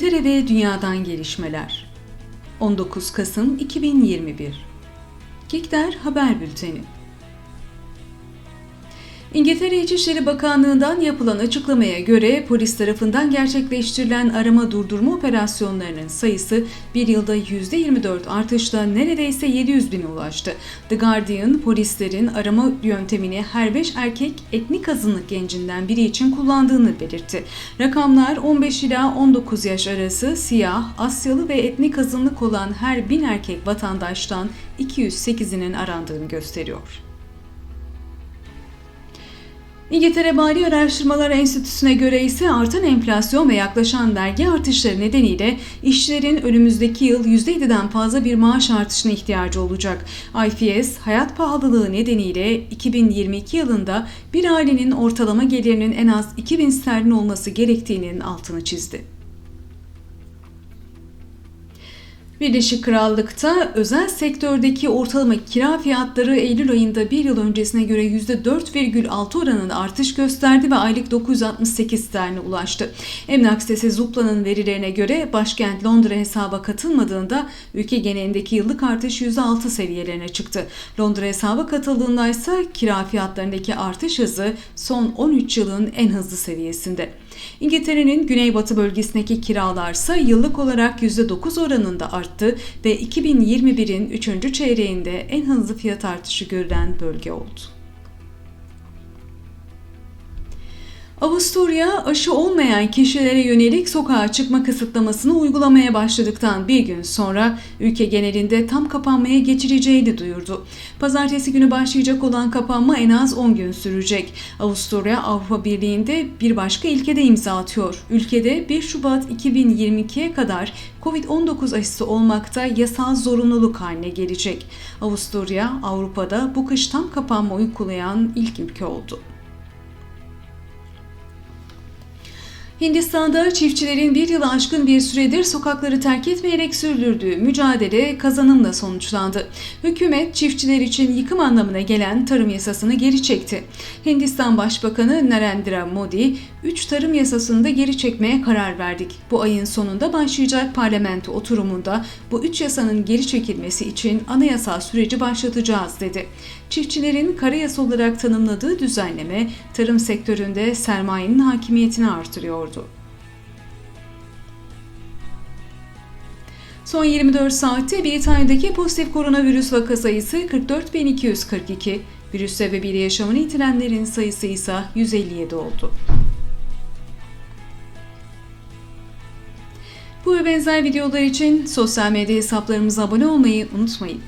İngiltere ve dünyadan gelişmeler. 19 Kasım 2021 Kikder Haber Bülteni İngiltere İçişleri Bakanlığı'ndan yapılan açıklamaya göre polis tarafından gerçekleştirilen arama durdurma operasyonlarının sayısı bir yılda %24 artışla neredeyse 700 bine ulaştı. The Guardian, polislerin arama yöntemini her 5 erkek etnik azınlık gencinden biri için kullandığını belirtti. Rakamlar 15 ila 19 yaş arası siyah, Asyalı ve etnik azınlık olan her 1000 erkek vatandaştan 208'inin arandığını gösteriyor. İngiltere Mali Araştırmalar Enstitüsü'ne göre ise artan enflasyon ve yaklaşan vergi artışları nedeniyle işçilerin önümüzdeki yıl %7'den fazla bir maaş artışına ihtiyacı olacak. IFS, hayat pahalılığı nedeniyle 2022 yılında bir ailenin ortalama gelirinin en az 2000 sterlin olması gerektiğinin altını çizdi. Birleşik Krallık'ta özel sektördeki ortalama kira fiyatları Eylül ayında bir yıl öncesine göre %4,6 oranında artış gösterdi ve aylık 968 sterline ulaştı. Emlak sitesi Zupla'nın verilerine göre başkent Londra hesaba katılmadığında ülke genelindeki yıllık artış %6 seviyelerine çıktı. Londra hesaba katıldığında ise kira fiyatlarındaki artış hızı son 13 yılın en hızlı seviyesinde. İngiltere'nin güneybatı bölgesindeki kiralarsa yıllık olarak %9 oranında arttı ve 2021'in 3. çeyreğinde en hızlı fiyat artışı görülen bölge oldu. Avusturya aşı olmayan kişilere yönelik sokağa çıkma kısıtlamasını uygulamaya başladıktan bir gün sonra ülke genelinde tam kapanmaya geçireceğini duyurdu. Pazartesi günü başlayacak olan kapanma en az 10 gün sürecek. Avusturya Avrupa Birliği'nde bir başka ilkede imza atıyor. Ülkede 1 Şubat 2022'ye kadar Covid-19 aşısı olmakta yasal zorunluluk haline gelecek. Avusturya Avrupa'da bu kış tam kapanma uygulayan ilk ülke oldu. Hindistan'da çiftçilerin bir yılı aşkın bir süredir sokakları terk etmeyerek sürdürdüğü mücadele kazanımla sonuçlandı. Hükümet çiftçiler için yıkım anlamına gelen tarım yasasını geri çekti. Hindistan Başbakanı Narendra Modi, 3 tarım yasasını da geri çekmeye karar verdik. Bu ayın sonunda başlayacak parlamento oturumunda bu 3 yasanın geri çekilmesi için anayasal süreci başlatacağız dedi. Çiftçilerin karayasa olarak tanımladığı düzenleme tarım sektöründe sermayenin hakimiyetini artırıyordu. Son 24 saatte Britanya'daki pozitif koronavirüs vaka sayısı 44.242, virüs sebebiyle yaşamını yitirenlerin sayısı ise 157 oldu. Bu ve benzer videolar için sosyal medya hesaplarımıza abone olmayı unutmayın.